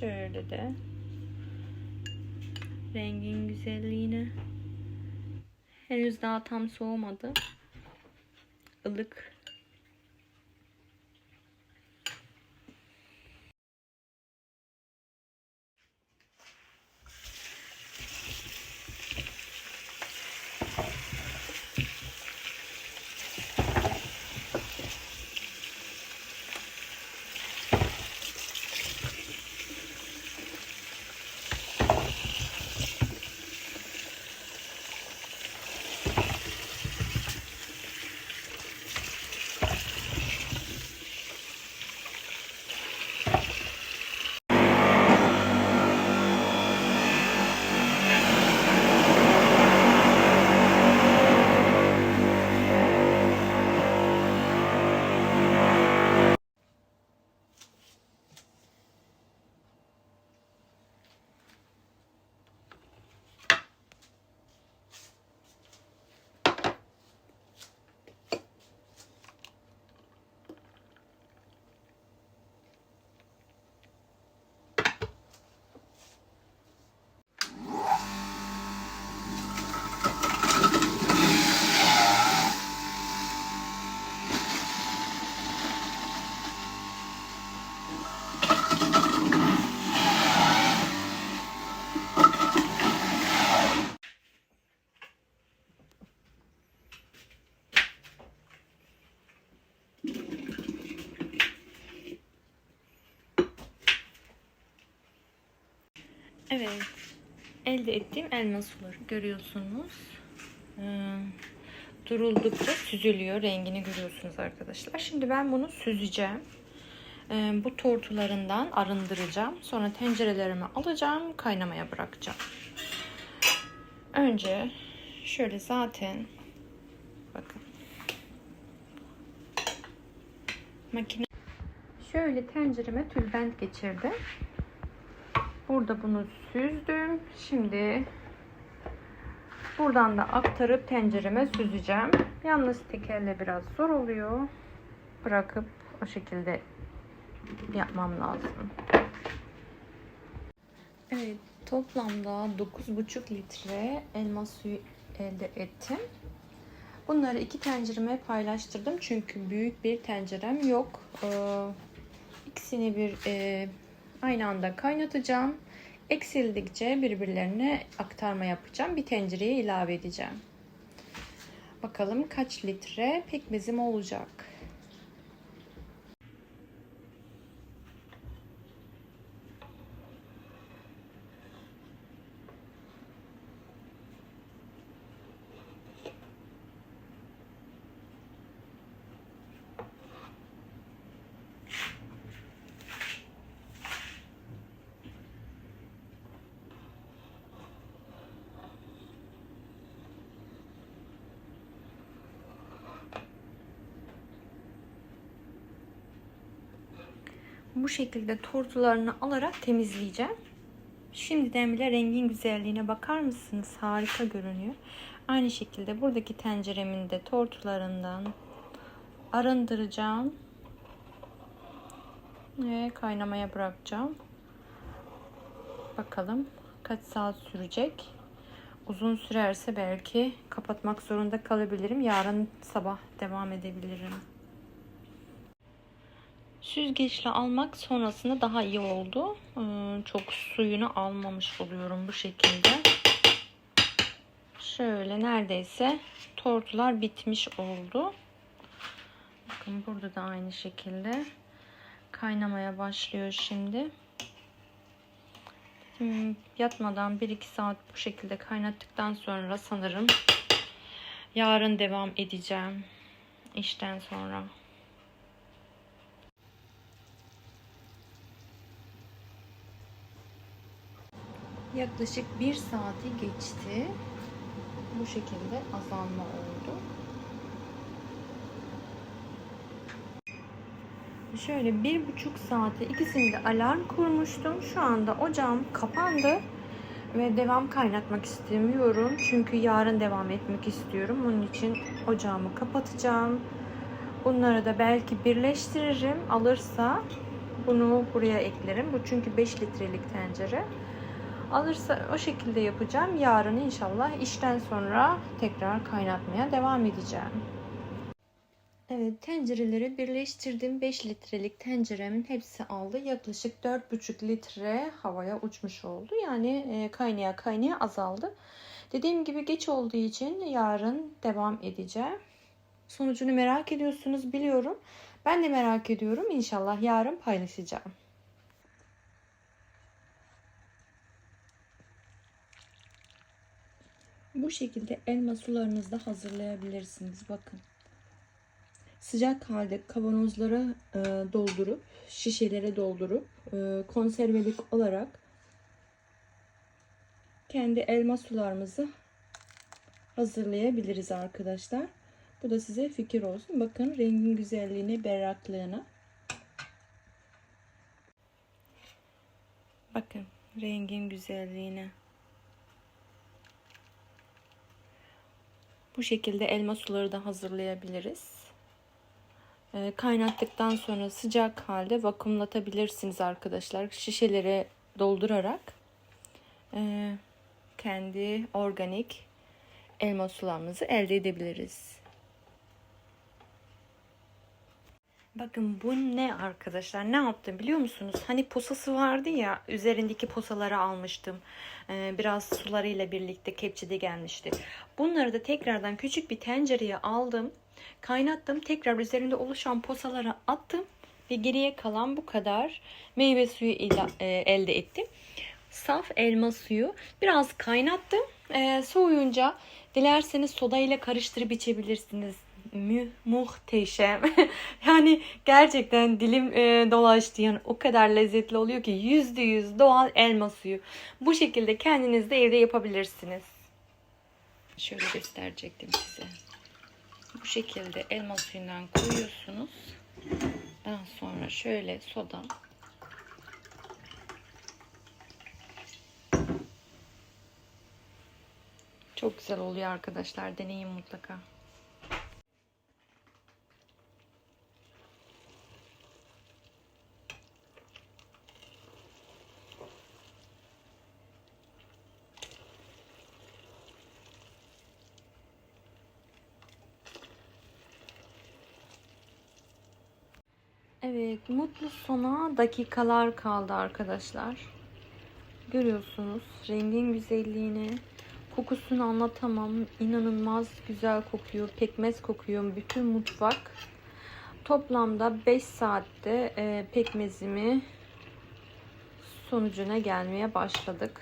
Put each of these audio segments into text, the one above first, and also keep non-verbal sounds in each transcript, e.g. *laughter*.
Şöyle de rengin güzelliğine. Henüz daha tam soğumadı. Ilık. Evet. Elde ettiğim elma suları görüyorsunuz. Ee, duruldukça süzülüyor. Rengini görüyorsunuz arkadaşlar. Şimdi ben bunu süzeceğim. Ee, bu tortularından arındıracağım. Sonra tencerelerime alacağım. Kaynamaya bırakacağım. Önce şöyle zaten bakın makine şöyle tencereme tülbent geçirdim. Burada bunu süzdüm. Şimdi buradan da aktarıp tencereme süzeceğim. Yalnız tekerle biraz zor oluyor. Bırakıp o şekilde yapmam lazım. Evet, toplamda 9,5 litre elma suyu elde ettim. Bunları iki tencereme paylaştırdım çünkü büyük bir tencerem yok. Ee, ikisini bir e, aynı anda kaynatacağım. Eksildikçe birbirlerine aktarma yapacağım. Bir tencereye ilave edeceğim. Bakalım kaç litre pekmezim olacak. Bu şekilde tortularını alarak temizleyeceğim. Şimdiden bile rengin güzelliğine bakar mısınız? Harika görünüyor. Aynı şekilde buradaki tenceremin de tortularından arındıracağım. Ve kaynamaya bırakacağım. Bakalım kaç saat sürecek. Uzun sürerse belki kapatmak zorunda kalabilirim. Yarın sabah devam edebilirim. Süzgeçle almak sonrasında daha iyi oldu. Ee, Çok suyunu almamış oluyorum bu şekilde. Şöyle neredeyse tortular bitmiş oldu. Bakın burada da aynı şekilde kaynamaya başlıyor şimdi. Hmm, Yatmadan 1-2 saat bu şekilde kaynattıktan sonra sanırım yarın devam edeceğim işten sonra. Yaklaşık bir saati geçti. Bu şekilde azalma oldu. Şöyle bir buçuk saate ikisini de alarm kurmuştum. Şu anda ocağım kapandı ve devam kaynatmak istemiyorum. Çünkü yarın devam etmek istiyorum. Bunun için ocağımı kapatacağım. Bunları da belki birleştiririm alırsa Bunu buraya eklerim. Bu çünkü 5 litrelik tencere. Alırsa o şekilde yapacağım. Yarın inşallah işten sonra tekrar kaynatmaya devam edeceğim. Evet tencereleri birleştirdim. 5 litrelik tenceremin hepsi aldı. Yaklaşık 4,5 litre havaya uçmuş oldu. Yani e, kaynaya kaynaya azaldı. Dediğim gibi geç olduğu için yarın devam edeceğim. Sonucunu merak ediyorsunuz biliyorum. Ben de merak ediyorum. İnşallah yarın paylaşacağım. Bu şekilde elma sularınızı da hazırlayabilirsiniz. Bakın. Sıcak halde kavanozlara e, doldurup, şişelere doldurup e, konservelik olarak kendi elma sularımızı hazırlayabiliriz arkadaşlar. Bu da size fikir olsun. Bakın rengin güzelliğine, berraklığına. Bakın rengin güzelliğine. Bu şekilde elma suları da hazırlayabiliriz. E, kaynattıktan sonra sıcak halde vakumlatabilirsiniz arkadaşlar. Şişelere doldurarak e, kendi organik elma sularımızı elde edebiliriz. Bakın bu ne arkadaşlar? Ne yaptım biliyor musunuz? Hani posası vardı ya üzerindeki posaları almıştım. Ee, biraz sularıyla birlikte kepçede gelmişti. Bunları da tekrardan küçük bir tencereye aldım. Kaynattım. Tekrar üzerinde oluşan posaları attım. Ve geriye kalan bu kadar meyve suyu ile e, elde ettim. Saf elma suyu biraz kaynattım. E, soğuyunca dilerseniz soda ile karıştırıp içebilirsiniz mü, muhteşem. *laughs* yani gerçekten dilim e, dolaştı. Yani o kadar lezzetli oluyor ki yüzde yüz doğal elma suyu. Bu şekilde kendiniz de evde yapabilirsiniz. Şöyle gösterecektim size. Bu şekilde elma suyundan koyuyorsunuz. Daha sonra şöyle soda Çok güzel oluyor arkadaşlar. Deneyin mutlaka. Evet, mutlu sona dakikalar kaldı arkadaşlar. Görüyorsunuz rengin güzelliğini, kokusunu anlatamam. İnanılmaz güzel kokuyor, pekmez kokuyor bütün mutfak. Toplamda 5 saatte e, pekmezimi sonucuna gelmeye başladık.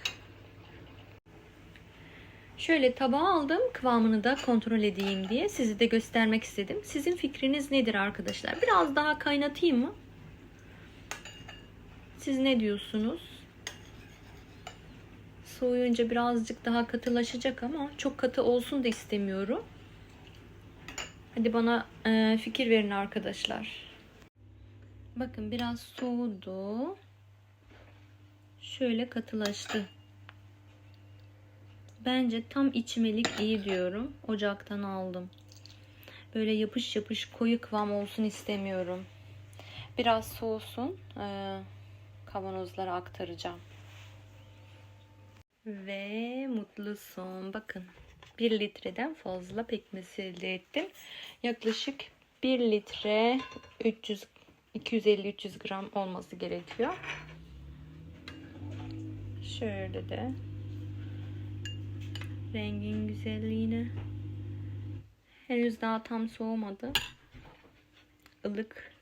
Şöyle tabağa aldım kıvamını da kontrol edeyim diye sizi de göstermek istedim. Sizin fikriniz nedir arkadaşlar? Biraz daha kaynatayım mı? Siz ne diyorsunuz? Soğuyunca birazcık daha katılaşacak ama çok katı olsun da istemiyorum. Hadi bana e, fikir verin arkadaşlar. Bakın biraz soğudu. Şöyle katılaştı. Bence tam içmelik iyi diyorum. Ocaktan aldım. Böyle yapış yapış koyu kıvam olsun istemiyorum. Biraz soğusun. Ee, kavanozlara aktaracağım. Ve mutlu son. Bakın 1 litreden fazla pekmez elde ettim. Yaklaşık 1 litre 300 250-300 gram olması gerekiyor. Şöyle de rengin güzelliğine. Henüz daha tam soğumadı. Ilık